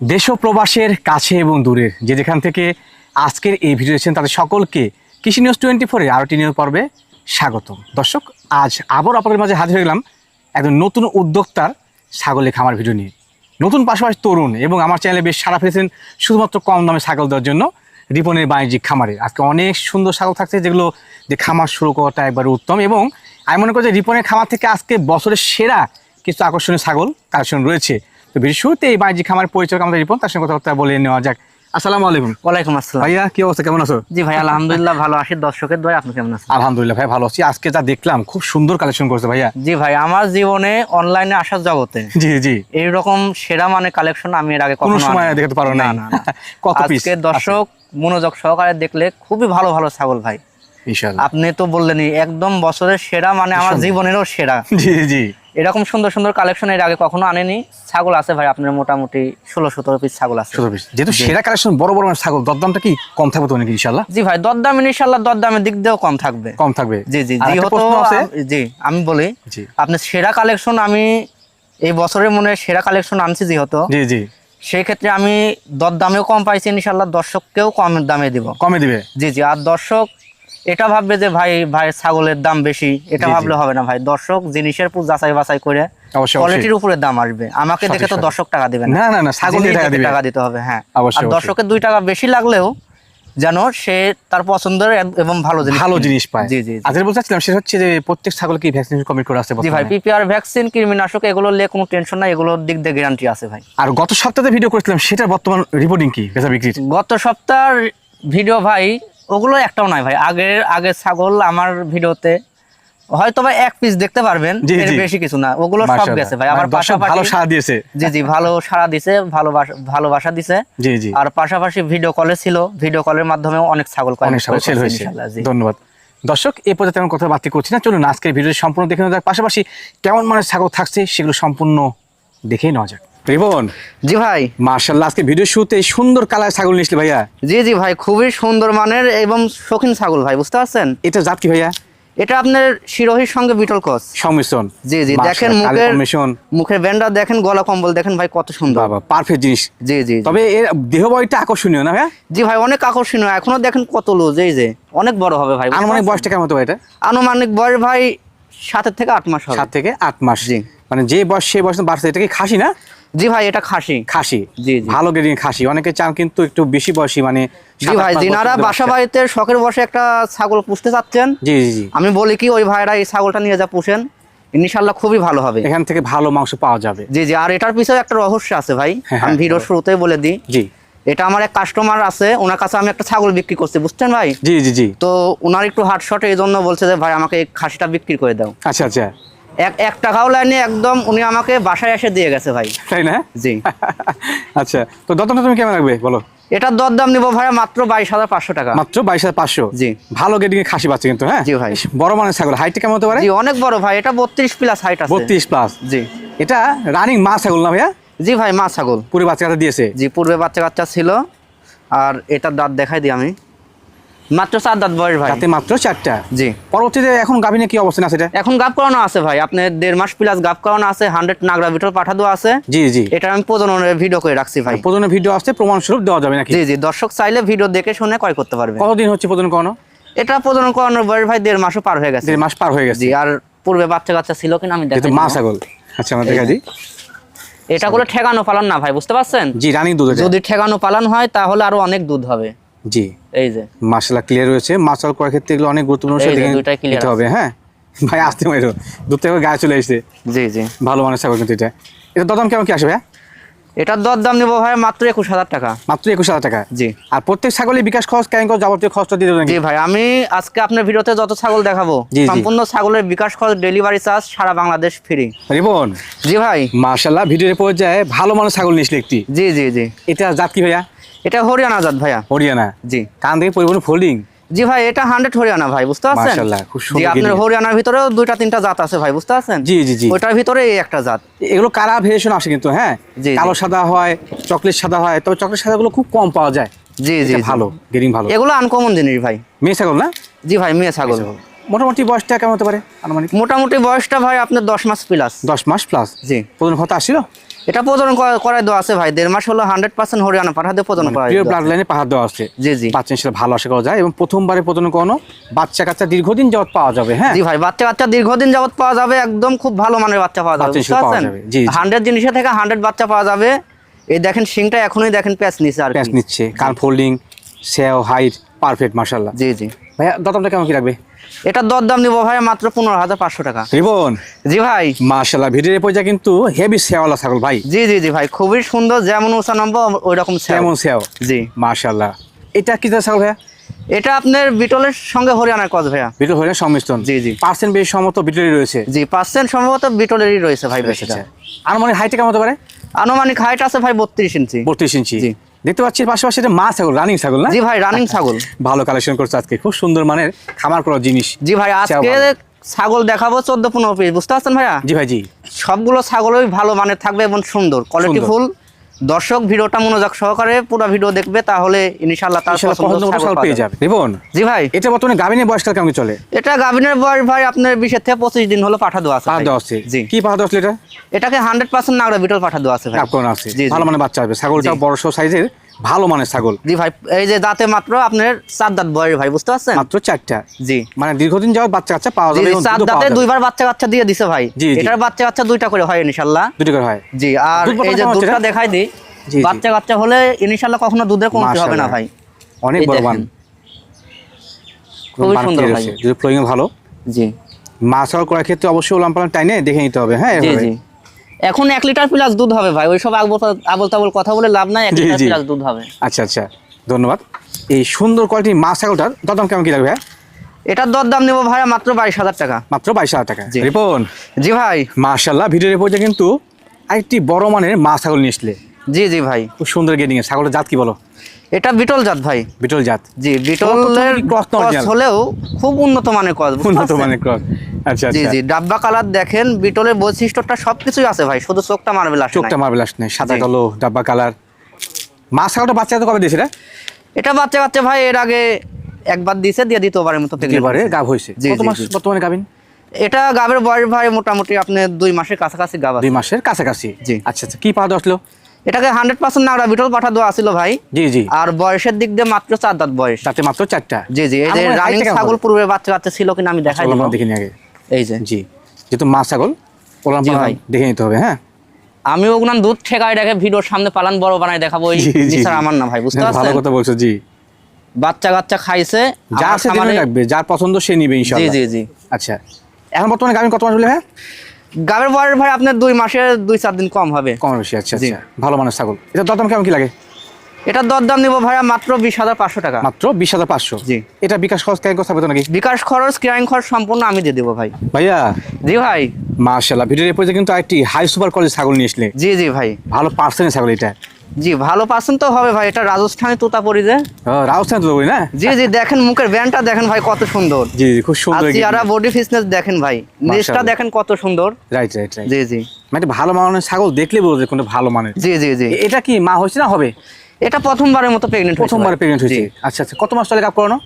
দেশ প্রবাসের কাছে এবং দূরের, যে যেখান থেকে আজকের এই ভিডিও দেখছেন তাদের সকলকে কৃষি নিউজ টোয়েন্টি ফোরে আরোটি নিয়োগ পর্বে স্বাগতম। দর্শক, আজ আবার আপনাদের মাঝে হাজির হয়ে গেলাম একজন নতুন উদ্যোক্তার ছাগলের খামার ভিডিও নিয়ে। নতুন পাশাপাশি তরুণ এবং আমার চ্যানেলে বেশ সারা ফেলেছেন শুধুমাত্র কম দামে ছাগল দেওয়ার জন্য রিপনের বাণিজ্যিক খামারে। আজকে অনেক সুন্দর ছাগল থাকছে যেগুলো যে খামার শুরু করাটা একবার উত্তম এবং আমি মনে করি যে রিপনের খামার থেকে আজকে বছরের সেরা কিছু আকর্ষণীয় ছাগল কালেকশন রয়েছে। তো শুরুতে এই বাণিজ্যিক খামার পরিচয় আমাদের রিপন? তার সঙ্গে কথাবার্তা বলে নেওয়া যাক। আসসালামু আলাইকুম। ওয়ালাইকুম আসসালাম। ভাইয়া কি অবস্থা? কেমন আছো? জি ভাই আলহামদুলিল্লাহ ভালো আছি। দর্শকের দয় আপনি কেমন আছেন? আলহামদুলিল্লাহ ভাই ভালো আছি। আজকে যা দেখলাম খুব সুন্দর কালেকশন করছে ভাইয়া। জি ভাই আমার জীবনে অনলাইনে আসার জগতে জি জি। এইরকম সেরা মানে কালেকশন আমি এর আগে কোনো কখনো সময়। দেখাতে পারো না। কত piece? আজকে দর্শক মনোযোগ সহকারে দেখলে খুবই ভালো ভালো ছাগল ভাই। ইনশাআল্লাহ। আপনি তো বললেনই একদম বছরের সেরা মানে আমার জীবনেরও সেরা। জি জি। এরকম সুন্দর সুন্দর কালেকশন এর আগে কখনো আনেনি। ছাগল আছে ভাই আপনার মোটামুটি ষোলো সতেরো পিস ছাগল আছে। ছোট পিস যেহেতু সেরা কালেকশন বড় বড় ছাগল দরদামটা কি কম থাকবে তো নাকি ইনশাআল্লাহ? জি ভাই দরদাম ইনশাল্লাহ দরদামের দিক দিয়েও কম থাকবে। কম থাকবে। জি জি আম- জি আমি বলি জি। আপনি সেরা কালেকশন আমি এই বছরের মনে সেরা কালেকশন আনছি যেহেতু। জি জি। সেই ক্ষেত্রে আমি দর দামেও কম পাইছি ইনশাল্লাহ দর্শককেও কম দামে দিব। কমে দিবে? জি জি আর দর্শক এটা ভাববে যে ভাই ভাই ছাগলের দাম বেশি এটা। ভাবলে হবে না ভাই। দর্শক জিনিসের পুরো যাচাই বাছাই করে কোয়ালিটির উপরে দাম আসবে। আমাকে দেখে তো দর্শক টাকা দিবে না। না না ছাগল জিনিস টাকা দিতে হবে হ্যাঁ। অবশ্যই, আর দর্শকের দুই টাকা বেশি লাগলেও যেন সে তার পছন্দের এবং ভালো জিনিস ভালো জিনিস পায়। জি জি। আজকে বলতে চাচ্ছিলাম সেটা হচ্ছে যে প্রত্যেক ছাগল কি ভ্যাকসিন কমিট করে আছে জি ভাই? পিপিআর ভ্যাকসিন কৃমিনাশক এগুলো নিয়ে কোনো টেনশন নাই এগুলোর দিক দিয়ে গ্যারান্টি আছে ভাই। আর গত সপ্তাহে ভিডিও করেছিলাম সেটার বর্তমান রিপোর্টিং কি বেচা বিক্রির? গত সপ্তাহের ভিডিও ভাই ওগুলো একটাও নাই ভাই। আগের আগের ছাগল আমার ভিডিওতে হয়তো ভাই এক পিস দেখতে পারবেন এর বেশি কিছু না। ওগুলো সব গেছে ভাই। মানে আমার ভালো পাশাপাশি সাড়া দিয়েছে। জি জি ভালো সাড়া দিছে ভালোবাসা ভালোবাসা দিছে জি জি। আর পাশাপাশি ভিডিও কলে ছিল। ভিডিও কলের মাধ্যমে অনেক ছাগল অনেক ছাগল সেল হয়েছে। ধন্যবাদ। দর্শক এই পর্যায়ে তেমন কথা বাড়তি করছি না। চলুন আজকের ভিডিও সম্পূর্ণ দেখে নেওয়া যাক। পাশাপাশি কেমন মানে ছাগল থাকছে সেগুলো সম্পূর্ণ দেখেই নেওয়া যাক। রিবন? জি ভাই। মার্শাল্লাহ আজকে ভিডিও এই সুন্দর কালার ছাগল নিয়েছিল ভাইয়া। জি জি ভাই খুবই সুন্দর মানের এবং শৌখিন ছাগল ভাই বুঝতে পারছেন? এটা জাত কি ভাইয়া? এটা আপনার শিরোহির সঙ্গে বিটল কস সংমিশ্রণ। জি জি দেখেন মুখের মুখের ব্যান্ডা দেখেন গলা কম্বল দেখেন ভাই কত সুন্দর। বাবা পারফেক্ট জিনিস। জি জি। তবে এর আকর্ষণীয় না ভাইয়া? জি ভাই অনেক আকর্ষণীয়। এখনও দেখেন কত লুজ এই যে অনেক বড় হবে ভাই আনুমানিক বয়সটা কেমন হতে পারে এটা? আনুমানিক বয়স ভাই সাতের থেকে আট মাস হবে। সাত থেকে আট মাস। জি। মানে যে বয়স সেই বয়স বাড়ছে এটা কি খাসি না? জি ভাই এটা খাসি। খাসি। জি, জি। ভালো গ্রেডিং খাসি। অনেকে চান কিন্তু একটু বেশি বয়সী মানে জি ভাই যিনারা বাসা বাড়িতে শখের বসে একটা ছাগল পুষতে চাচ্ছেন জি জি আমি বলি কি ওই ভাইরা এই ছাগলটা নিয়ে যা পুষেন ইনশাল্লাহ খুবই ভালো হবে। এখান থেকে ভালো মাংস পাওয়া যাবে। জি জি আর এটার পিছনে একটা রহস্য আছে ভাই হ্যাঁ, আমি হ্যাঁ, ভিডিও শুরুতেই বলে দিই। জি। এটা আমার এক কাস্টমার আছে ওনার কাছে আমি একটা ছাগল বিক্রি করছি বুঝছেন ভাই? জি জি জি। তো ওনার একটু হার্ট শটে এই জন্য বলছে যে ভাই আমাকে এই খাসিটা বিক্রি করে দাও। আচ্ছা আচ্ছা। এক এক টাকাও লাইনে একদম উনি আমাকে বাসায় এসে দিয়ে গেছে ভাই। তাই না? জি। আচ্ছা তো দত্তটা তুমি কেমন লাগবে বলো? এটার দরদাম নিবো ভাই মাত্র বাইশ হাজার পাঁচশো টাকা। মাত্র বাইশ হাজার পাঁচশো? জি। ভালো গ্রেডিং এর খাসি পাচ্ছে কিন্তু হ্যাঁ? জি ভাই। বড় মানের ছাগল হাইটটা কেমন হতে পারে? জি অনেক বড় ভাই এটা বত্রিশ প্লাস হাইট আছে। বত্রিশ প্লাস জি। এটা রানিং মা ছাগল না ভাইয়া? জি ভাই মা ছাগল। পুরো বাচ্চা কাচ্চা দিয়েছে? জি পূর্বে বাচ্চা কাচ্চা ছিল আর এটার দাঁত দেখাই দিই আমি। মাত্র চার দাঁত বয়স ভাই। তাতে মাত্র চারটা। জি। পরবর্তীতে এখন গাভিনে কি অবস্থান আছে এটা? এখন গাপ করানো আছে ভাই আপনার দেড় মাস প্লাস গাপ করানো আছে হান্ড্রেড নাগরা ভিতর পাঠা দেওয়া আছে। জি জি। এটা আমি প্রজননের ভিডিও করে রাখছি ভাই। প্রজনের ভিডিও আসছে প্রমাণ স্বরূপ দেওয়া যাবে নাকি? জি জি। দর্শক চাইলে ভিডিও দেখে শুনে ক্রয় করতে পারবে। কতদিন হচ্ছে প্রজন করানো? এটা প্রজনন করানোর বয়স ভাই দেড় মাসও পার হয়ে গেছে। দেড় মাস পার হয়ে গেছে। জি আর পূর্বে বাচ্চা কাচ্চা ছিল কিনা আমি দেখাই মা ছাগল। আচ্ছা আমরা দেখা দিই। এটা করে ঠেকানো পালন না ভাই বুঝতে পারছেন? জি রানিং দুধ যদি ঠেকানো পালন হয় তাহলে আরও অনেক দুধ হবে। জি। এই যে। মাসালা ক্লিয়ার রয়েছে মাছাল করার ক্ষেত্রে এগুলো অনেক গুরুত্বপূর্ণ বিষয় দেখে নিতে হবে হ্যাঁ? ভাই আসতে মাইরো দুধ থেকে গায়ে চলে এসেছে জি জি। ভালো মানের ছাগল কিন্তু এটা। এটা দদাম কেমন কি আসবে? এটার দর দাম নেব ভাই মাত্র একুশ হাজার টাকা। মাত্র একুশ হাজার টাকা? জি। আর প্রত্যেক ছাগলের বিকাশ খরচ কেন যাবতীয় খরচটা দিয়ে দেবেন জি ভাই আমি আজকে আপনার ভিডিওতে যত ছাগল দেখাবো। সম্পূর্ণ ছাগলের বিকাশ খরচ ডেলিভারি চার্জ সারা বাংলাদেশ ফ্রি রিবন? জি ভাই। মার্শাল্লাহ ভিডিওর পর্যায়ে ভালো মানের ছাগল নিয়েছিল একটি। জি জি জি। এটা জাত কি ভাইয়া? এটা হরিয়ানা জাত ভাইয়া। হরিয়ানা? জি। কান থেকে পরিবহন ফোল্ডিং জি ভাই এটা হান্ড্রেড হরিয়ানা ভাই বুঝতে পারছেন? জি আপনার হরিয়ানার ভিতরেও দুইটা তিনটা জাত আছে ভাই বুঝতে পারছেন? জি জি জি। ওইটার ভিতরে এই একটা জাত। এগুলো কালা ভেরিয়েশন আসে কিন্তু হ্যাঁ? জি। কালো সাদা হয় চকলেট সাদা হয় তবে চকলেট সাদাগুলো খুব কম পাওয়া যায়। জি জি ভালো গেরিং ভালো। এগুলো আনকমন জিনিস ভাই। মেয়ে ছাগল না? জি ভাই মেয়ে ছাগল। মোটামুটি বয়সটা কেমন হতে পারে আনুমানিক? মোটামুটি বয়সটা ভাই আপনার দশ মাস প্লাস দশ মাস প্লাস জি। প্রথম কথা আসছিল? এটা প্রজনন করা- করায় দেওয়া আছে ভাই। দেড় মাস হলো হান্ড্রেড পার্সেন্ট হরিয়ানা পাঠা দিয়ে প্রজনন করা ব্লাড লাইনে পাহাড় দেওয়া আছে। জি জি। বাচ্চা সেটা ভালো আশা করা যায় এবং প্রথমবারে প্রজনন করানো বাচ্চা কাচ্চা দীর্ঘদিন যাওয়াত পাওয়া যাবে হ্যাঁ? জি ভাই বাচ্চা কাচ্চা দীর্ঘদিন যাবত পাওয়া যাবে একদম খুব ভালো মানের বাচ্চা পাওয়া যাবে বুঝতে পারছেন। হান্ড্রেড জিনিসের থেকে হান্ড্রেড বাচ্চা পাওয়া যাবে। এই দেখেন শিংটা এখনই দেখেন প্যাচ নিচ্ছে আর প্যাচ নিচ্ছে কান ফোল্ডিং সেও হাইট পারফেক্ট মার্শাল্লাহ জি জি। ভাইয়া দাদামটা কেমন কি রাখবে? এটার দর দাম নিবো ভাই মাত্র পনেরো হাজার পাঁচশো টাকা। রিবন। জি ভাই। মার্শাল্লাহ ভিডিওর পয়সা কিন্তু হেভি সেওয়ালা ছাগল ভাই। জি জি জি ভাই খুবই সুন্দর যেমন উঁচা নম্বর ওই রকম কেমন সেও জি। মার্শাল্লাহ এটা কি ছাগল ভাইয়া? এটা আপনার বিটলের সঙ্গে হরিয়ানার কজ ভাইয়া। বিটল হরিয়ানা সংমিশ্রণ। জি, জি। পার্সেন্ট বেশ সম্মত বিটলই রয়েছে। জি পার্সেন্ট সম্ভবত বিটলেরই রয়েছে ভাই বেশিটা। আচ্ছা আর মানে হাইটে কেমন হতে পারে? আনুমানিক হাইট আছে ভাই বত্রিশ ইঞ্চি। বত্রিশ ইঞ্চি। জি। দেখতে পাচ্ছি পাশাপাশি এটা মা ছাগল রানিং ছাগল না? জি ভাই রানিং ছাগল। ভালো কালেকশন করছে আজকে খুব সুন্দর মানের খামার করার জিনিস। জি ভাই আজকে ছাগল দেখাবো চোদ্দ পনেরো পিস বুঝতে পারছেন ভাইয়া? জি ভাই জি। সবগুলো ছাগলই ভালো মানের থাকবে এবং সুন্দর কোয়ালিটি ফুল দর্শক ভিডিওটা মনোযোগ সহকারে পুরো ভিডিও দেখবে তাহলে ইনশাল্লাহ তার ইনশাআল্লাহ পছন্দ মতো পেয়ে যাবে। রিবন জি ভাই। এটা বর্তমানে গাবিনের বয়সটা কেমন চলে? এটা গাবিনের বয়স ভাই আপনার বিশের থেকে পঁচিশ দিন হলো পাঠা দেওয়া আছে পাঠা দেওয়া আছে। জি। কি পাঠা দেওয়া আছে এটা? এটাকে হান্ড্রেড পার্সেন্ট নাগরা বিটল পাঠা দেওয়া আছে ভাই। কাপকন আছে। ভালো মানে বাচ্চা হবে। ছাগলটা বড় সাইজের। ভালো মানের ছাগল। জি ভাই এই যে দাঁতে মাত্র আপনার চার দাঁত বয়স ভাই বুঝতে পারছেন? মাত্র চারটা। জি। মানে দীর্ঘদিন যাওয়ার বাচ্চা কাচ্চা পাওয়া যাবে চার দাঁতে দুইবার বাচ্চা কাচ্চা দিয়ে দিছে ভাই। এটার বাচ্চা কাচ্চা দুইটা করে হয় ইনশাল্লাহ দুটো করে হয়। জি আর এই যে দুধটা দেখাই দিই। বাচ্চা কাচ্চা হলে ইনশাল্লাহ কখনো দুধের কমতি হবে না ভাই। অনেক বড়। বান খুবই সুন্দর ভাই। যদি ফ্লোয়িং ভালো। জি। মাছ ছাগল করার ক্ষেত্রে অবশ্যই ওলাম পালাম টাইনে দেখে নিতে হবে হ্যাঁ জি জি। এখন এক লিটার প্লাস দুধ হবে ভাই ওইসব আবল তাবল কথা বলে লাভ নাই এক লিটার প্লাস দুধ হবে। আচ্ছা আচ্ছা ধন্যবাদ। এই সুন্দর কোয়ালিটির মাছ ছাগলটার দাম কেমন কি লাগবে হ্যাঁ? এটার দর দাম নেব ভাইয়া মাত্র বাইশ হাজার টাকা। মাত্র বাইশ হাজার টাকা। জি। রিপন? জি ভাই। মার্শাল্লাহ ভিডিওর পর্যন্ত কিন্তু আরেকটি বড় মানের মাছ ছাগল নিয়ে আসলে জি জি ভাই। খুব সুন্দর গেডিং এর। ছাগলের জাত কি বলো? এটা বিটল জাত ভাই। বিটল জাত। জি বিটলের কি cross না কস original? হলেও খুব উন্নত মানের বুঝতে উন্নত মানের ক্রস আচ্ছা জি আচ্ছা। জি ডাব্বা কালার দেখেন বিটলের বৈশিষ্ট্যটা সবকিছুই আছে ভাই শুধু চোখটা মারবেল আসে চোখটা নাই। মার্বেল আসনে সাদা কালো ডাব্বা কালার মাছ ছাগলটা বাচ্চা তো কবে দিয়েছে রে? এটা বাচ্চা বাচ্চা ভাই এর আগে একবার দিছে দিয়ে দ্বিতীয়বারের মতো pregnant এবারে হয়েছে। কত মাস বর্তমানে গাভিন এটা গাবের বয়স ভাই মোটামুটি আপনি দুই মাসের কাছাকাছি গাব দুই মাসের কাছাকাছি। জি। আচ্ছা আচ্ছা কি পাওয়া আসলো? এটাকে হান্ড্রেড পার্সেন্ট নাগরা বিটল পাঠা দেওয়া ছিল ভাই। জি জি। আর বয়সের দিক দিয়ে মাত্র চার দাঁত বয়স। তাতে মাত্র চারটা। জি জি এই যে রানিং ছাগল পূর্বে বাচ্চা বাচ্চা ছিল কিনা আমি দেখাই দিব। আমরা দেখে নিই আগে। এই যে। জি যেহেতু মাছ ছাগল ওলাম ভাই। দেখে নিতে হবে হ্যাঁ? আমি ওগুলো দুধ ঠেকাই রেখে ভিডিওর সামনে পালান বড় বানাই দেখাবো এই জি, জি, আমার না ভাই বুঝতে হ্যাঁ, ভালো কথা বলছো জি। বাচ্চা কাচ্চা খাইছে যা খামারে- জেনে রাখবে যার পছন্দ সে নিবে ইনশাআল্লাহ জি জি জি। আচ্ছা। এখন বর্তমানে গাভিন কত মাস বলে হ্যাঁ? গাবের বয়স ভাই আপনার দুই মাসে দুই চার দিন কম হবে। কম বেশি আচ্ছা। আচ্ছা। ভালো মানের ছাগল। এটা দরদাম কেমন কি লাগে? এটা দরদাম নিব ভাইয়া মাত্র বিশ হাজার পাঁচশো টাকা। মাত্র বিশ হাজার পাঁচশো? জি। এটা বিকাশ খরচ কেন কথা নাকি? বিকাশ খরচ ক্রাইং খরচ সম্পূর্ণ আমি দিয়ে দেবো ভাই। ভাইয়া? জি ভাই। মাশাআল্লাহ ভিডিওর এরপরে কিন্তু একটি হাই সুপার কোয়ালিটি ছাগল নিয়ে আসলে। জি জি ভাই। ভালো পার্সেন্টের ছাগল এটা। জি ভালো পার্সেন্ট তো? হবে ভাই এটা রাজস্থানি তোতাপুরি যে। রাজস্থান তো বলি না? জি জি দেখেন মুখের ব্যান্ডটা দেখেন ভাই কত সুন্দর। জি জি খুব আর সুন্দর চেহারা বডি ফিটনেস দেখেন ভাই মাশাআল্লাহ। দেখেন কত সুন্দর। রাইট রাইট রাইট জি জি। মানে ভালো মানের ছাগল দেখলে বলবে কোনটা ভালো মানের। জি জি জি। এটা কি মা হয়েছে না হবে? এটা প্রথমবারের মতো প্রেগনেন্ট প্রথমবার প্রেগনেন্ট হয়েছে। আচ্ছা আচ্ছা কত মাস চলে কাপ করানো?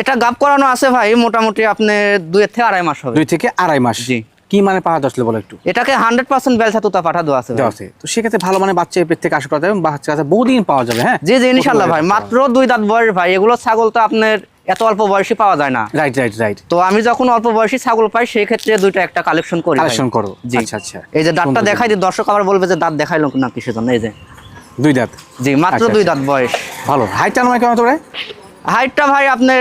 এটা গাপ করানো আছে ভাই মোটামুটি আপনি দুই থেকে আড়াই মাস হবে। দুই থেকে আড়াই মাস। জি। কি মানে পাওয়া আসলে বলো একটু? এটাকে হান্ড্রেড পার্সেন্ট বেলসা তোতা পাঠা দেওয়া আছে দেওয়া আছে। তো সেক্ষেত্রে ভালো মানে বাচ্চা পেট থেকে আশা করা যাবে বাচ্চা কাছে বহুদিন পাওয়া যাবে হ্যাঁ? জি জি ইনশাল্লাহ ভাই। মাত্র দুই দাঁত বয়স ভাই। এগুলো ছাগল তো আপনার এত অল্প বয়সী পাওয়া যায় না। রাইট রাইট রাইট তো আমি যখন অল্প বয়সী ছাগল পাই সেই ক্ষেত্রে দুইটা একটা কালেকশন করি কালেকশন করো। জি। আচ্ছা আচ্ছা। এই যে দাঁতটা। দেখাই দিই। দর্শক আবার বলবে যে দাঁত দেখাইলো না কিসের জন্য এই যে। দুই দাঁত। জি মাত্র আচ্ছা, দুই আচ্ছা। দাঁত বয়স। ভালো। হাইট নয় কেমন তোরে হাইটটা ভাই আপনার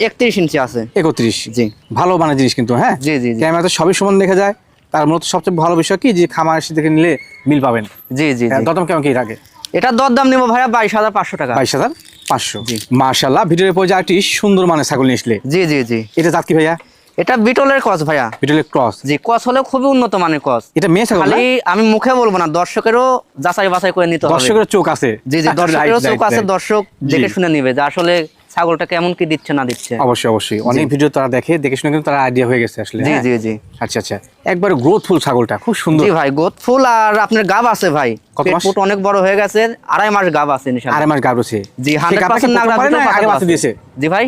একত্রিশ ইঞ্চি আছে। একত্রিশ? জি। ভালো মানে জিনিস কিন্তু হ্যাঁ? জি জি জি। ক্যামেরাতে সবই সমান দেখা যায়। তার মূলত সবচেয়ে ভালো বিষয় কি? যে খামার এসে দেখে নিলে মিল পাবেন। জি জি জি। দতম কেমন কি রাখে এটা দর দাম নিবো ভাইয়া বাইশ হাজার পাঁচশো টাকা। বাইশ হাজার পাঁচশো। জি। মার্শাল্লাহ ভিডিওর পর একটি সুন্দর মানে ছাগল নিয়ে আসলে। জি জি জি। এটা জাত কি ভাইয়া? এটা বিটলের কস ভাইয়া। বিটলের ক্রস। জি কস হলে খুবই উন্নত মানের কস এটা মেয়ে ছাগল খালি আমি মুখে বলব না দর্শকেরও যাচাই বাছাই করে নিতে হবে। দর্শকের চোখ আছে। জি জি দর্শকেরও চোখ আছে দর্শক দেখে শুনে নিবে যে আসলে ছাগলটা কেমন কি দিচ্ছে না দিচ্ছে? অবশ্যই অবশ্যই। অনেক ভিডিও তারা দেখে দেখে শুনে কিন্তু তারা আইডিয়া হয়ে গেছে আসলে। জি হ্যাঁ? জি জি। আচ্ছা আচ্ছা। একবার গ্রোথফুল ছাগলটা খুব সুন্দর। জি ভাই গোত ফুল আর আপনার গাব আছে ভাই। মাস? ফুট অনেক বড় হয়ে গেছে আড়াই মাস গাব আছে ইনশাআল্লাহ আমার গাবরছে জি হান্ড্রেড পার্সেন্ট নাগরা বিটল আগে বাচ্চা দিয়েছে? জি ভাই।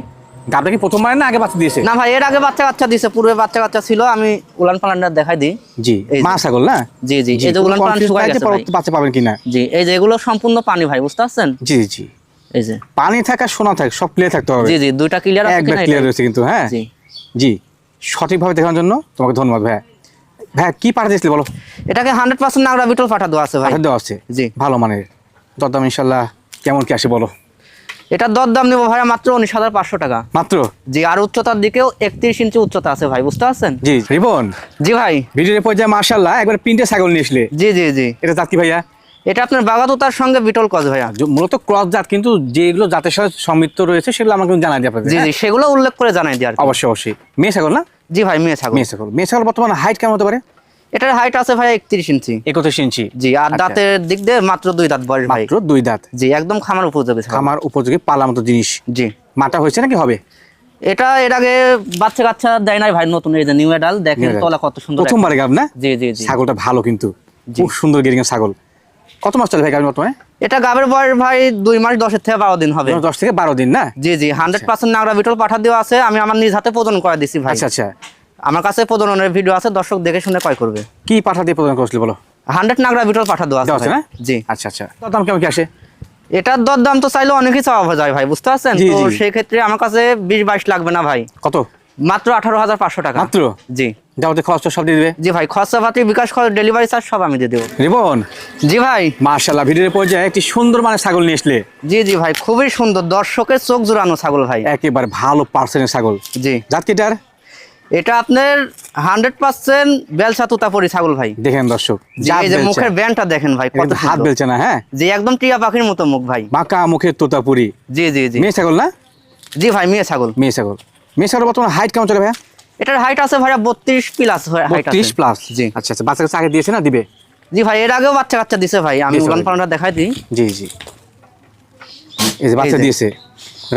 গাবটা কি প্রথমবার না আগে বাচ্চা দিয়েছে? না ভাই এর আগে বাচ্চা বাচ্চা দিয়েছে পূর্বে বাচ্চা বাচ্চা ছিল আমি উলান পালানটা দেখাই দিই। জি এই মা ছাগল না? জি জি জি, এই যে উলান পালান শুকায় গেছে বাচ্চা পাবেন কিনা। জি এই যে এগুলো সম্পূর্ণ পানি ভাই বুঝতে পারছেন? জি জি। এই যে। পানি থাকা সোনা থাক সব ক্লিয়ার থাকতে হবে। জি জি দুইটা ক্লিয়ার আছে একবার ক্লিয়ার রয়েছে কিন্তু হ্যাঁ। জি। জি সঠিকভাবে দেখানোর জন্য তোমাকে ধন্যবাদ ভাই ভাই কি পাঠা দিয়েছিলে বলো? এটাকে হান্ড্রেড পার্সেন্ট নাগরা বিটল পাঠা দেওয়া আছে ভাই। দেওয়া আছে? জি। ভালো মানের। দরদাম ইনশাল্লাহ কেমন কি আসে বলো? এটা দর দাম নেব ভাই মাত্র উনিশ হাজার পাঁচশো টাকা। মাত্র? জি আর উচ্চতার দিকেও একত্রিশ ইঞ্চি উচ্চতা আছে ভাই বুঝতে পারছেন? জি রিবন। জি ভাই। ভিডিওর পর্যায়ে মার্শাল্লাহ একবার তিনটে ছাগল নিয়ে আসলে। জি জি জি। এটা জাত ভাইয়া? এটা আপনার বাগাতুতার সঙ্গে বিটল কজ ভাইয়া। মূলত ক্রস জাত কিন্তু যেগুলো জাতের সাথে সমৃদ্ধ রয়েছে সেগুলো আমাকে জানাই আপনাদের। জি? জি সেগুলো উল্লেখ করে জানাই কি। অবশ্যই অবশ্যই। মেয়ে ছাগল না? জি ভাই মেয়ে ছাগল। মেয়ে ছাগল। মেয়ে ছাগল বর্তমানে হাইট কেমন হতে পারে? এটার হাইট আছে ভাই একত্রিশ ইঞ্চি। একত্রিশ ইঞ্চি। জি আর আচ্ছা। দাঁতের দিক দিয়ে মাত্র দুই দাঁত বয়স মাত্র দুই দাঁত। জি একদম খামার উপযোগী খামার উপযোগী পালা মতো জিনিস। জি। মাটা হয়েছে নাকি হবে? এটা এর আগে বাচ্চা কাচ্চা দেয় নাই ভাই নতুন এই যে নিউ এডাল দেখেন তলা কত সুন্দর প্রথমবারে গাব না? জি জি জি। ছাগলটা ভালো কিন্তু। খুব সুন্দর গেরিং ছাগল। কত মাস চলে ভাই গাবি বর্তমানে? এটা গাবের বয়স ভাই দুই মাস দশের থেকে বারো দিন হবে। দশ থেকে বারো দিন না? জি জি হান্ড্রেড পার্সেন্ট নাগরা বিটল পাঠা দেওয়া আছে আমি আমার নিজ হাতে প্রদান করে দিছি ভাই। আচ্ছা আচ্ছা। আমার কাছে প্রদানের ভিডিও আছে দর্শক দেখে শুনে ক্রয় করবে। কি পাঠা দিয়ে প্রদান করছিল বলো? হান্ড্রেড নাগরা বিটল পাঠা দেওয়া আছে। না? জি। আচ্ছা আচ্ছা। তোর দাম কেমন কি আসে? এটার দর দাম তো চাইলে অনেকই চাওয়া যায় ভাই বুঝতে পারছেন? তো সেই ক্ষেত্রে আমার কাছে বিশ বাইশ লাগবে না ভাই। কত? মাত্র আঠারো হাজার পাঁচশো টাকা। মাত্র? জি। খরচ সব দিয়ে দিবে? জি ভাই খরচা পাতি বিকাশ খরচ ডেলিভারি চার্জ সব আমি দিয়ে দেবো। রিবন? জি ভাই। মার্শাল্লাহ ভিডিওর পর্যায়ে একটি সুন্দর মানে ছাগল নিয়ে আসলে। জি জি ভাই খুবই সুন্দর দর্শকের চোখ জুড়ানো ছাগল ভাই। একেবারে ভালো পার্সেন্টের ছাগল। জি। এটা আপনার হান্ড্রেড পার্সেন্ট বেলসা তুতাপরি ছাগল ভাই। দেখেন দর্শক যে। মুখের ব্যান্ডটা দেখেন ভাই কত হাত বেলছে না হ্যাঁ? জি একদম টিয়া পাখির মতো মুখ ভাই। বাঁকা মুখের তোতাপুরি। জি জি জি। মেয়ে ছাগল না? জি ভাই মেয়ে ছাগল। মেয়ে ছাগল। বর্তমানে হাইট কেমন চলে ভাইয়া? এটার হাইট আছে ভাইয়া বত্রিশ প্লাস বত্রিশ প্লাস জি। আচ্ছা আচ্ছা বাচ্চা কাছে আগে দিয়েছে না? দিবে? জি ভাই এর আগেও বাচ্চা কাচ্চা দিছে ভাই আমি দিছে উলান পালানটা দেখাই দিই। জি জি। এই যে বাচ্চা দিয়েছে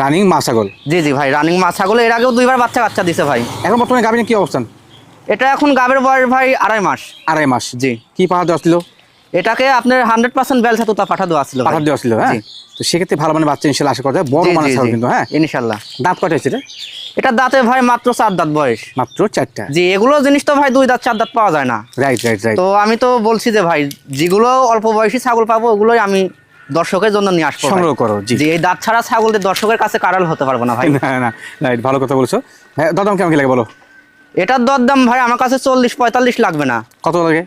রানিং মা ছাগল জি জি ভাই রানিং মা ছাগল এর আগেও দুইবার বাচ্চা কাচ্চা দিছে ভাই। এখন বর্তমানে গাভিনের কি অবস্থান? এটা এখন গাবের বয়স ভাই আড়াই মাস। আড়াই মাস জি। কি পাহাড় দেওয়া ছিল? এটাকে আপনার হান্ড্রেড পার্সেন্ট বেলসা তুতা পাঠা দেওয়া ছিল। পাহাড় দেওয়া ছিল হ্যাঁ তো সেক্ষেত্রে ভালো মানে বাচ্চা ইনশাল্লাহ আশা করা যায়। বড় জি, মানে ছাগল কিন্তু হ্যাঁ? ইনশাল্লাহ। দাঁত কটা হয়েছে এটা দাঁতে ভাই মাত্র চার দাঁত বয়স। মাত্র চারটা? জি এগুলো জিনিস তো ভাই দুই দাঁত চার দাঁত পাওয়া যায় না। রাইট রাইট রাইট তো আমি তো বলছি যে ভাই যেগুলো অল্প বয়সী ছাগল পাবো ওগুলোই আমি দর্শকের জন্য নিয়ে আসব সংগ্রহ করো জি। এই দাঁত ছাড়া ছাগলদের দর্শকের কাছে কারাল হতে পারব না ভাই। না না রাইট ভালো কথা বলছো। হ্যাঁ দাদাম কেমন কি লাগে বলো? এটার দরদাম ভাই আমার কাছে চল্লিশ পঁয়তাল্লিশ লাগবে না। কত লাগে?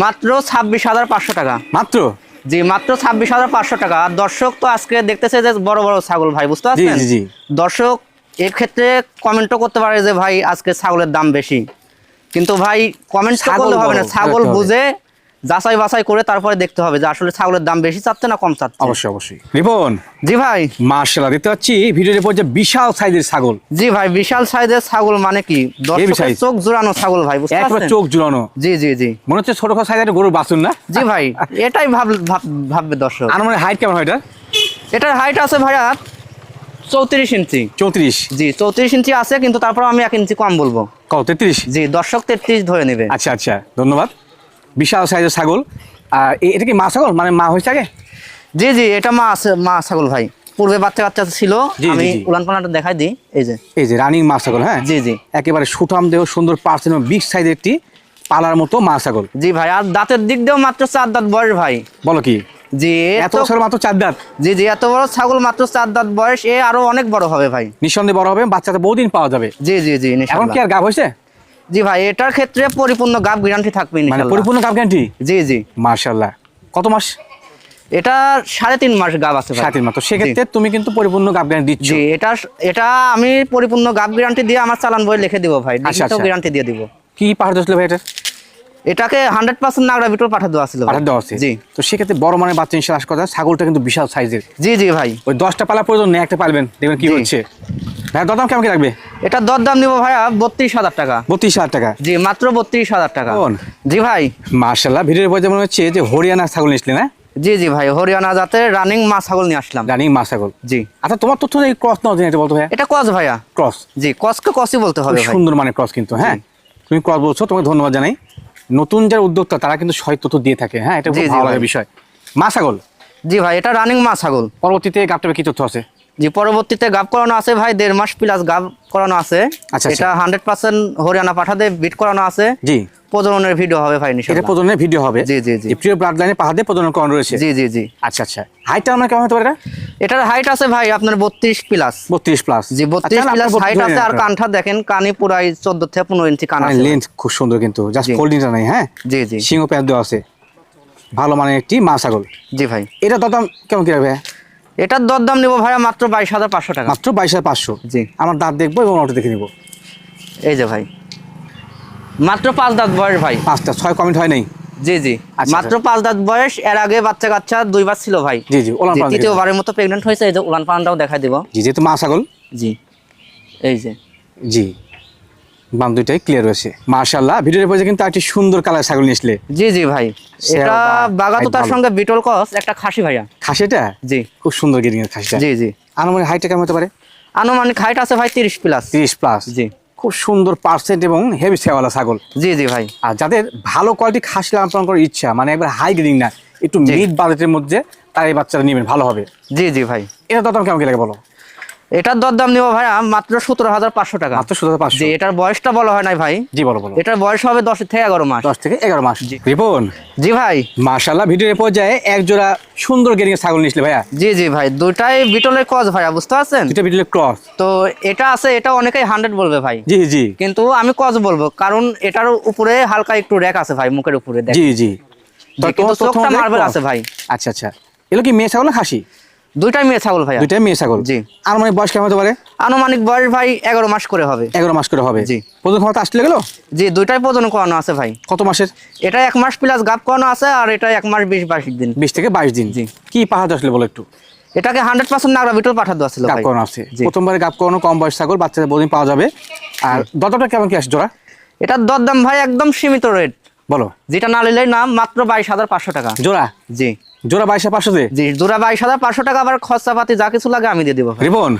মাত্র ছাব্বিশ হাজার পাঁচশো টাকা। মাত্র? জি মাত্র ছাব্বিশ হাজার পাঁচশো টাকা। আর দর্শক তো আজকে দেখতেছে যে বড় বড় ছাগল ভাই বুঝতে পারছেন? দর্শক এক্ষেত্রে ক্ষেত্রে কমেন্টও করতে পারে যে ভাই আজকে ছাগলের দাম বেশি। কিন্তু ভাই কমেন্ট ছাগল করলে হবে না। ছাগল বুঝে যাচাই বাছাই করে তারপরে দেখতে হবে যে আসলে ছাগলের দাম বেশি চাচ্ছে না কম চাচ্ছে। অবশ্যই অবশ্যই। রিপন জি ভাই। মার্শাল্লাহ দেখতে পাচ্ছি ভিডিওর পর্যায়ে বিশাল সাইজের ছাগল। জি ভাই বিশাল সাইজের ছাগল মানে কি? দর্শকের চোখ জোড়ানো ছাগল ভাই বুঝতে পারছেন? চোখ জুড়ানো। জি জি জি। মনে হচ্ছে ছোট সাইজের গরুর বাসুন না? জি ভাই এটাই ভাব ভাব- ভাববে দর্শক। আনুমানিক হাইট কেমন হয় এটা? এটার হাইট আছে ভাইয়া চৌত্রিশ ইঞ্চি। চৌত্রিশ। জি চৌত্রিশ ইঞ্চি আছে কিন্তু তারপর আমি এক ইঞ্চি কম বলব। কত তেত্রিশ? জি দর্শক তেত্রিশ ধরে নেবে। আচ্ছা আচ্ছা ধন্যবাদ। বিশাল সাইজের ছাগল। আর এটা কি মা ছাগল? মানে মা হয়েছে আগে? জি জি এটা মা আছে মা ছাগল ভাই। পূর্বে বাচ্চা কাচ্চা ছিল আমি। উলান দেখাই দিই এই যে। এই যে রানিং মা ছাগল হ্যাঁ? জি জি। একেবারে সুঠাম দেহ সুন্দর পার্সেন্ট বিগ সাইজের একটি পালার মতো মা ছাগল। জি ভাই আর দাঁতের দিক দিয়েও মাত্র চার দাঁত বয়স ভাই। বলো কি? জি এত বছর মাত্র চার দাঁত? জি জি এত বড় ছাগল মাত্র চার দাঁত বয়স এ আরও অনেক বড় হবে ভাই। নিঃসন্দেহে বড় হবে বাচ্চাতে বহুদিন পাওয়া যাবে। জি জি জি এখন কি আর গাব হয়েছে? জি ভাই এটার ক্ষেত্রে পরিপূর্ণ গাব গ্যারান্টি থাকবে মানে পরিপূর্ণ গাব গ্যারান্টি জি জি। মার্শাল্লাহ কত মাস? এটা সাড়ে তিন মাস গাব আছে ভাই। সাত দিন মাত্র সেক্ষেত্রে তুমি কিন্তু পরিপূর্ণ গাব গ্যারান্টি দিচ্ছ। জি এটা এটা আমি পরিপূর্ণ গাব গ্যারান্টি দিয়ে আমার চালান বই লিখে দিব ভাই। আচ্ছা, আচ্ছা। গ্যারান্টি দিয়ে দিব। কি পাহাড় দিয়েছিল ভাই এটা? এটাকে হান্ড্রেড পার্সেন্ট নাগরা ভিতর পাঠা দেওয়া ছিল। পাহাড় দেওয়া আছে জি। তো সেক্ষেত্রে বড় মানে বাচ্চা ইনশাল আশা করা ছাগলটা কিন্তু বিশাল সাইজের জি জি ভাই। ওই দশটা পালা প্রয়োজন নেই একটা পালবেন। দেখবেন কি। হচ্ছে। ভাই দাদাম কেমন লাগবে এটা দর দাম নিবো ভাইয়া বত্রিশ হাজার টাকা। বত্রিশ হাজার টাকা? জি মাত্র বত্রিশ হাজার টাকা। জি ভাই। মার্শাল্লাহ ভিডিওর পর যেমন হচ্ছে যে হরিয়ানা ছাগল নিয়েছিলেন হ্যাঁ? জি জি ভাই হরিয়ানা জাতের রানিং মা ছাগল নিয়ে আসলাম। রানিং মা ছাগল। জি। আচ্ছা তোমার তথ্য নেই ক্রস নাও এটা বলতো ভাইয়া। এটা কস ভাইয়া। ক্রস জি কসকে কসই বলতে হবে সুন্দর মানে ক্রস কিন্তু হ্যাঁ? তুমি ক্রস বলছো তোমাকে ধন্যবাদ জানাই। নতুন যারা উদ্যোক্তা তারা কিন্তু সঠিক তথ্য দিয়ে থাকে হ্যাঁ? এটা খুব ভালো। বিষয়। মা ছাগল? জি ভাই এটা রানিং মা ছাগল। পরবর্তীতে গাবটাবে কি তথ্য আছে? জি পরবর্তীতে গাব করানো আছে ভাই দেড় মাস প্লাস গাব করানো আছে। আচ্ছা, এটা হান্ড্রেড পার্সেন্ট হরিয়ানা পাঠাতে বিট করানো আছে। জি। প্রজননের ভিডিও হবে ভাই এটা প্রজননের ভিডিও হবে। জি, জি, জি। প্রিয় ব্লাড লাইনে পাহাড়ে প্রজনন করানো রয়েছে। জি জি জি। আচ্ছা আচ্ছা। হাইটটা আমরা কেমন হতে পারে এটার হাইট আছে ভাই আপনার বত্রিশ প্লাস বত্রিশ প্লাস জি বত্রিশ প্লাস হাইট আছে আর কানটা দেখেন কানে পুরাই চোদ্দ থেকে পনেরো ইঞ্চি কান আছে। লেন্থ খুব সুন্দর কিন্তু। জাস্ট ফোল্ডিংটা নাই হ্যাঁ? জি জি। সিংহ প্যাদ দেওয়া আছে। ভালো মানের একটি মা ছাগল। জি ভাই। এটা দাম কেমন কি রাখবে এটার দরদাম নেব ভাইয়া মাত্র বাইশ হাজার পাঁচশো টাকা। মাত্র বাইশ হাজার পাঁচশো। জি। আমার দাঁত দেখব এবং অটো দেখে নিবো। এই যে ভাই। মাত্র পাঁচ দাঁত বয়স ভাই। পাঁচটা ছয় কমেন্ট হয় নাই। জি জি। আচ্ছা, মাত্র পাঁচ দাঁত বয়স এর আগে বাচ্চা কাচ্চা দুইবার ছিল ভাই। জি জি ওলান দেখে তৃতীয়বারের মতো প্রেগনেন্ট হয়েছে এই যে উলান পালানটাও দেখাই দিব। জি যেহেতু মা ছাগল। জি এই যে। জি। বাম দুইটাই ক্লিয়ার রয়েছে মার্শাল্লাহ ভিডিওর পরে কিন্তু একটি সুন্দর কালার ছাগল নিয়ে জি জি ভাই। এটা বাগাতো তার সঙ্গে বিটল কস একটা খাসি ভাইয়া। খাসিটা? জি। খুব সুন্দর গেরিং এর খাসিটা। জি জি। আনুমানিক হাইটটা কেমন হতে পারে? আনুমানিক হাইট আছে ভাই তিরিশ প্লাস তিরিশ প্লাস জি। খুব সুন্দর পার্সেন্ট এবং হেভি সেওয়ালা ছাগল। জি জি ভাই। আর যাদের ভালো কোয়ালিটি খাসি লালন পালন করার ইচ্ছা মানে একবার হাই গ্রেডিং না একটু। মিড বাজেটের মধ্যে তার এই বাচ্চারা নেবেন ভালো হবে। জি জি ভাই। এটা দাম কেমন কি লাগে বলো? এটার দরদাম নেব ভাইয়া মাত্র সতেরো হাজার পাঁচশো টাকা। মাত্র শুধু পাঁচশো। এটার বয়সটা বলা হয় নাই ভাই। জি বলো বলো। এটার বয়স হবে দশ থেকে এগারো মাস। দশ থেকে এগারো মাস। রিপন জি ভাই। মার্শাল্লাহ ভিডিওর পর্যায়ে এক জোড়া সুন্দর গেরিং ছাগল নিয়েছিলে ভাইয়া। জি জি ভাই। দুটাই বিটলের কজ ভাইয়া বুঝতে পারছেন? দুটা ভিডিও ক্রস তো এটা আছে এটা অনেকেই হান্ড্রেড বলবে ভাই। জি জি। কিন্তু আমি কজ বলব কারণ এটার উপরে হালকা একটু র্যাক আছে ভাই মুখের উপরে জি জি। কিন্তু চোখটা মার্বেল আছে ভাই। আচ্ছা আচ্ছা। এগুলো কি মেয়ে ছাগল না খাসি? দুইটাই মেয়ে ছাগল ভাইয়া। দুইটাই মেয়ে ছাগল? জি। আর মানে বয়স কেমন হতে পারে? আনুমানিক বয়স ভাই এগারো মাস করে হবে। এগারো মাস করে হবে। জি। প্রথম ক্ষমতা আসলে গেলো? জি দুইটাই প্রজন করানো আছে ভাই। কত মাসের? এটা এক মাস প্লাস গাপ করানো আছে আর এটা এক মাস বিশ বাইশ দিন। বিশ থেকে বাইশ দিন। জি। কি পাহাড় আসলে বলো একটু? এটাকে হান্ড্রেড পার্সেন্ট নাগরা বিটল পাঠা দেওয়া ছিল গাপ ভাই। করানো আছে। প্রথমবারে গাপ করানো কম বয়স ছাগল বাচ্চাদের বহুদিন পাওয়া যাবে। আর দরদামটা কেমন কি আসে জোড়া? এটার দরদাম ভাই একদম সীমিত রেট বলো। যেটা না নিলেই নাম মাত্র বাইশ হাজার পাঁচশো টাকা। জোড়া? জি। জোড়া বাইশে পাঁচশোতে জি জোড়া বাইশ হাজার পাঁচশো টাকা আবার খরচাপাতি যা কিছু লাগে আমি দিয়ে দিব। রিবন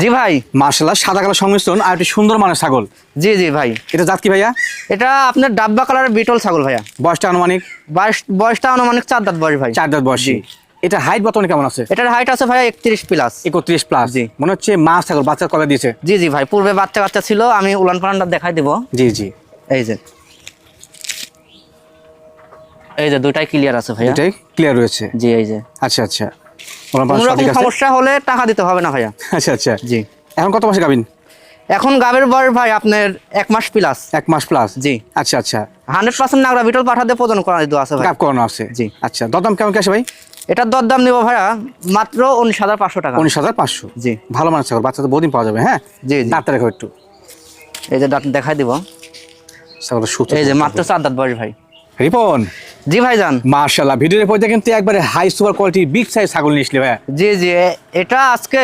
জি ভাই। মার্শাল্লাহ সাদা কালো সংমিশ্রণ আর একটি সুন্দর মানের ছাগল। জি জি ভাই। এটা জাত কি ভাইয়া? এটা আপনার ডাব্বা কালারের বিটল ছাগল ভাইয়া। বয়সটা আনুমানিক? বয়স বয়সটা আনুমানিক চার দাঁত বয়স ভাই। চার দাঁত বয়সী। এটা হাইট বর্তমানে কেমন আছে? এটার হাইট আছে ভাই একত্রিশ প্লাস একত্রিশ প্লাস জি। মনে হচ্ছে মা ছাগল বাচ্চা কবে দিয়েছে। জি জি ভাই পূর্বে বাচ্চা বাচ্চা ছিল আমি উলান পালানটা দেখাই দিব। জি জি। এই যে। এই যে দুইটাই ক্লিয়ার আছে ভাইয়া। এটাই ক্লিয়ার রয়েছে? জি এই যে। আচ্ছা আচ্ছা। আছে? সমস্যা হলে টাকা দিতে হবে না ভাইয়া। আচ্ছা আচ্ছা। জি। এখন কত মাসে গাবিন এখন গাবের বয়স ভাই আপনার এক মাস প্লাস এক মাস প্লাস জি। আচ্ছা আচ্ছা। হান্ড্রেড পার্সেন্ট নাগরা বিটল পাঠাতে প্রদান করা দেওয়া আছে ভাই করানো আছে? জি। আচ্ছা দরদাম কেমন কি আসে ভাই? এটার দরদাম নেব ভাইয়া মাত্র উনিশ হাজার পাঁচশো টাকা। উনিশ হাজার পাঁচশো? জি। ভালো মানের ছাগল বাচ্চা তো বহুদিন পাওয়া যাবে হ্যাঁ? জি জি। দাঁতটা রেখো একটু। এই যে দাঁত দেখাই দিব। ছাগল সুতো এই যে মাত্র চার দাঁত বয়স ভাই। রিপন! জি ভাই যান মার্শাল্লাহ ভিডিওর পর্যায়ে কিন্তু একবারে high super quality big size ছাগল নিয়ে আসলে ভাইয়া। জি জি এটা আজকে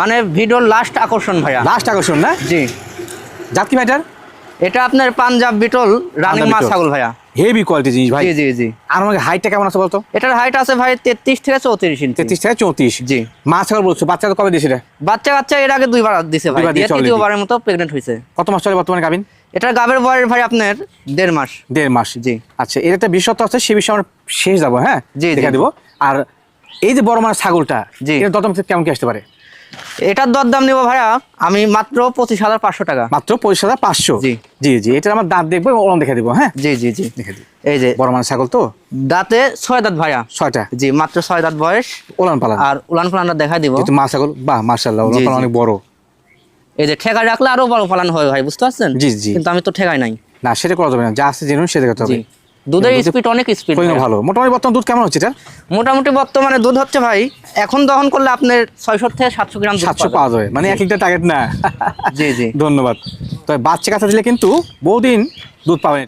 মানে ভিডিওর লাস্ট আকর্ষণ ভাইয়া। লাস্ট আকর্ষণ না? জি। জাত কি ভাইটার? এটা আপনার পাঞ্জাব বিটল রানিং মাছ ছাগল ভাইয়া। হেভি কোয়ালিটি জিনিস ভাই। জি জি জি। আর আমাকে হাইটটা কেমন আছে বলতো? এটার হাইট আছে ভাই তেত্রিশ থেকে চৌত্রিশ ইঞ্চি তেত্রিশ থেকে চৌত্রিশ। জি। মা ছাগল বলছো বাচ্চা তো কবে দিয়েছে এটা? বাচ্চা কাচ্চা এর আগে দুইবার দিছে ভাই। দিয়েছে মতো প্রেগনেন্ট হয়েছে কত মাস চলে বর্তমানে গাবিন এটার গাবের বয়স ভাই আপনার দেড় মাস। দেড় মাস। জি। আচ্ছা এর একটা বিশেষত্ব আছে সে বিষয়ে আমরা শেষ যাব হ্যাঁ? জি, দেখা দেবো আর এই যে বড় মানের ছাগলটা জি। এর দরদাম কেমন কি আসতে পারে? এটার দরদাম নিব ভাইয়া আমি মাত্র পঁচিশ হাজার পাঁচশো টাকা। মাত্র পঁচিশ হাজার পাঁচশো? জি। জি জি এটা আমার দাঁত দেখব ওরম দেখে দেবো হ্যাঁ? জি জি জি। দেখে এই যে বড় মানের ছাগল তো? দাঁতে ছয় দাঁত ভাইয়া। ছয়টা? জি মাত্র ছয় দাঁত বয়স। ওলান পালান। আর উলান পালানটা দেখাই দিব। মা ছাগল বাহ মার্শাল্লাহ পালান অনেক বড়। এই যে ঠেকায় রাখলে আরও বড় ফলান হয় ভাই বুঝতে পারছেন? জি, জি। কিন্তু আমি তো ঠেকাই নাই। না সেটা করা যাবে না যা আছে জেনুইন সেটা করতে হবে। দুধের দুধে- স্পিড অনেক স্পিড ভালো। মোটামুটি বর্তমানে দুধ কেমন হচ্ছে এটা? মোটামুটি বর্তমানে দুধ হচ্ছে ভাই এখন দহন করলে আপনার ছয়শো থেকে সাতশো গ্রাম দুধ সাতশো পাওয়া যাবে। মানে এক লিটার টার্গেট না। জি জি। ধন্যবাদ। তবে বাচ্চা কাছে দিলে কিন্তু বহুদিন দুধ পাবেন।